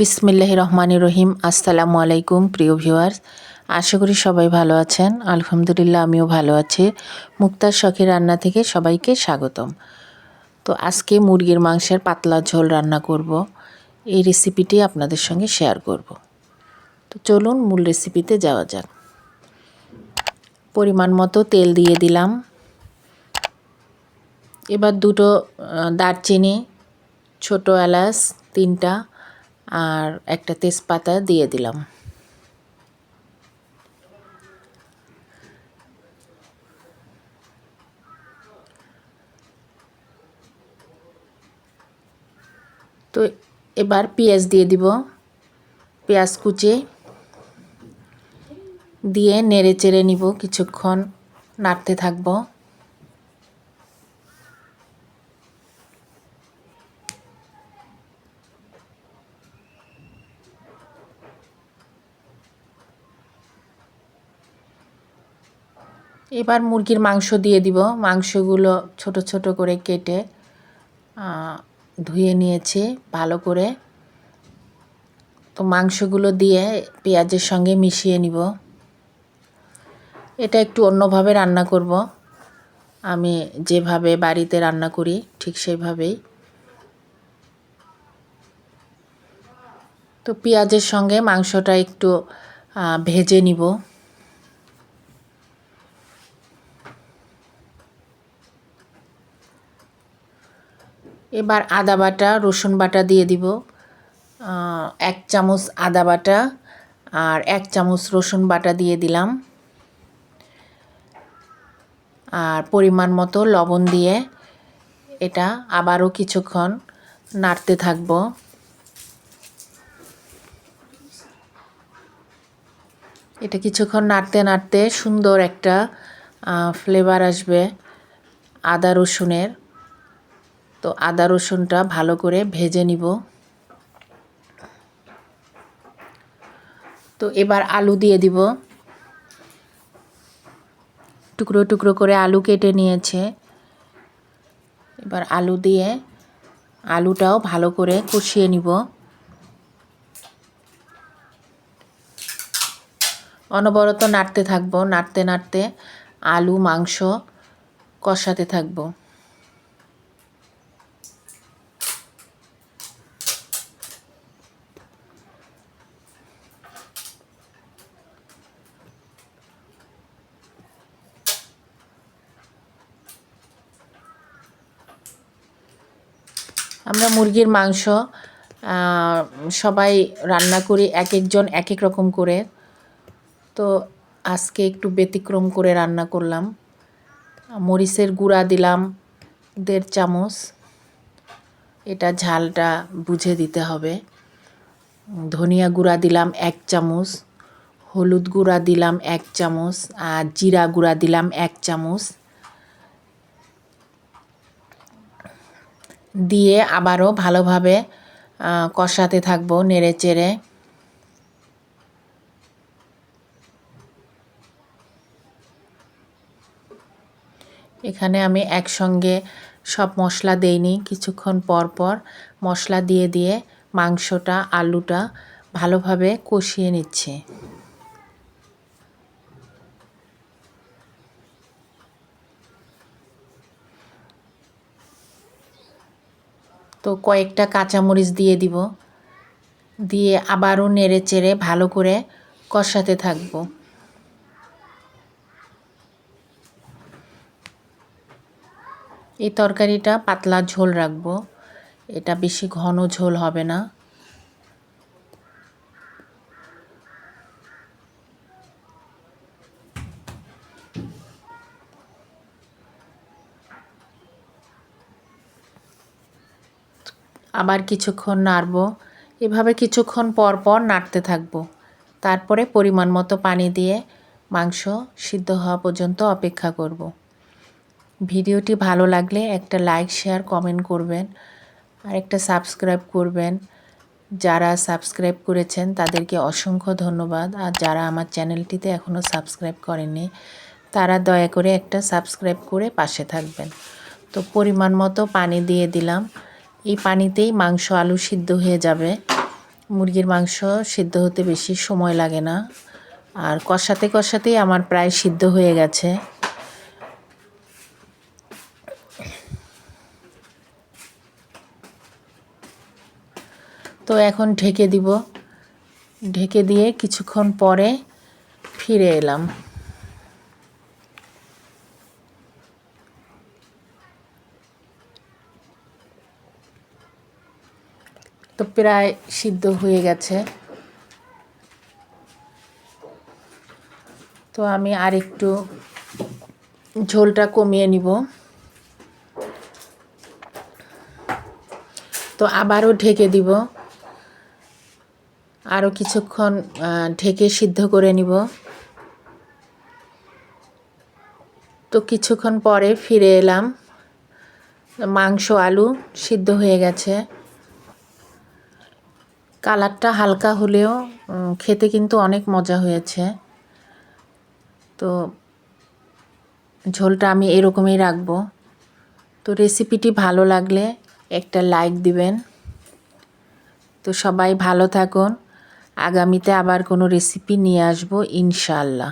বিসমিল্লাহ রহমান রহিম। আসসালামু আলাইকুম, প্রিয় ভিউয়ার্স। আশা করি সবাই ভালো আছেন। আলহামদুলিল্লাহ, আমিও ভালো আছি। মুক্তার শখের রান্না থেকে সবাইকে স্বাগতম। তো আজকে মুরগির মাংসের পাতলা ঝোল রান্না করব। এই রেসিপিটি আপনাদের সঙ্গে শেয়ার করব। তো চলুন মূল রেসিপিতে যাওয়া যাক। পরিমাণ মতো তেল দিয়ে দিলাম। এবার দুটো দারচিনি, ছোট এলাচ, তিনটা। আর একটা তেজপাতা দিয়ে দিলাম। তো এবার পেঁয়াজ দিয়ে দিব। পেঁয়াজ কুচে দিয়ে নেড়ে চেড়ে নিব, কিছুক্ষণ নাড়তে থাকব। এবার মুরগির মাংস দিয়ে দিব। মাংসগুলো ছোট ছোট করে কেটে ধুয়ে নিয়েছি ভালো করে। তো মাংসগুলো দিয়ে পেঁয়াজের সঙ্গে মিশিয়ে নিব। এটা একটু অন্যভাবে রান্না করব। আমি যেভাবে বাড়িতে রান্না করি ঠিক সেইভাবেই তো পেঁয়াজের সঙ্গে মাংসটা একটু ভেজে নিব। এবার আদা বাটা, রসুন বাটা দিয়ে দিব। এক চামচ আদা বাটা আর এক চামচ রসুন বাটা দিয়ে দিলাম। আর পরিমাণ মতো লবণ দিয়ে এটা আবারও কিছুক্ষণ নাড়তে থাকব। এটা কিছুক্ষণ নাড়তে নাড়তে সুন্দর একটা ফ্লেভার আসবে আদা রসুনের। তো আদা রসুনটা ভালো করে ভেজে নিব। তো এবার আলু দিয়ে দিব। টুকরো টুকরো করে আলু কেটে নিয়েছে। এবার আলু দিয়ে আলুটাও ভালো করে কষিয়ে নিব। অনবরত নাড়তে থাকব, নাড়তে নাড়তে আলু, মাংস কষাতে থাকব। আমরা মুরগির মাংস সবাই রান্না করি এক একজন এক এক রকম করে। তো আজকে একটু ব্যতিক্রম করে রান্না করলাম। মরিচের গুঁড়া দিলাম দেড় চামচ। এটা ঝালটা বুঝে দিতে হবে। ধনিয়া গুঁড়া দিলাম এক চামচ। হলুদ গুঁড়া দিলাম এক চামচ। আর জিরা গুঁড়া দিলাম এক চামচ। দিয়ে আবারও ভালোভাবে কষাতে থাকব নেড়ে চেড়ে। এখানে আমি একসঙ্গে সব মশলা দেইনি, কিছুক্ষণ পর পর মশলা দিয়ে দিয়ে মাংসটা, আলুটা ভালোভাবে কষিয়ে নিচ্ছি। তো কয়েকটা কাঁচামরিচ দিয়ে দিব। দিয়ে আবারও নেড়ে চেড়ে ভালো করে কষাতে থাকব। এই তরকারিটা পাতলা ঝোল রাখব। এটা বেশি ঘন ঝোল হবে না। আবার কিছুক্ষণ নাড়ব। এভাবে কিছুক্ষণ পর পর নাড়তে থাকব। তারপরে পরিমাণ মতো পানি দিয়ে মাংস সিদ্ধ হওয়া পর্যন্ত অপেক্ষা করব। ভিডিওটি ভালো লাগলে একটা লাইক, শেয়ার, কমেন্ট করবেন। আর একটা সাবস্ক্রাইব করবেন। যারা সাবস্ক্রাইব করেছেন তাদেরকে অসংখ্য ধন্যবাদ। আর যারা আমার চ্যানেলটিতে এখনও সাবস্ক্রাইব করেননি, তারা দয়া করে একটা সাবস্ক্রাইব করে পাশে থাকবেন। তো পরিমাণ মতো পানি দিয়ে দিলাম। এই পানিতেই মাংস আলু সিদ্ধ হয়ে যাবে। মুরগির মাংস সিদ্ধ হতে বেশি সময় লাগে না। আর কষাতে কষাতেই আমার প্রায় সিদ্ধ হয়ে গেছে। তো এখন ঢেকে দিব। ঢেকে দিয়ে কিছুক্ষণ পরে ফিরে এলাম। তো প্রায় সিদ্ধ হয়ে গেছে। তো আমি আরেকটু ঝোলটা কমিয়ে নিব। তো আবারও ঢেকে দিব। আরও কিছুক্ষণ ঢেকে সিদ্ধ করে নিব। তো কিছুক্ষণ পরে ফিরে এলাম। মাংস, আলু সিদ্ধ হয়ে গেছে। কালারটা হালকা হলেও খেতে কিন্তু অনেক মজা হয়েছে। তো ঝোলটা আমি এরকমই রাখব। তো রেসিপিটি ভালো লাগলে একটা লাইক দিবেন। তো সবাই ভালো থাকুন। আগামীতে আবার কোনো রেসিপি নিয়ে আসব ইনশাল্লাহ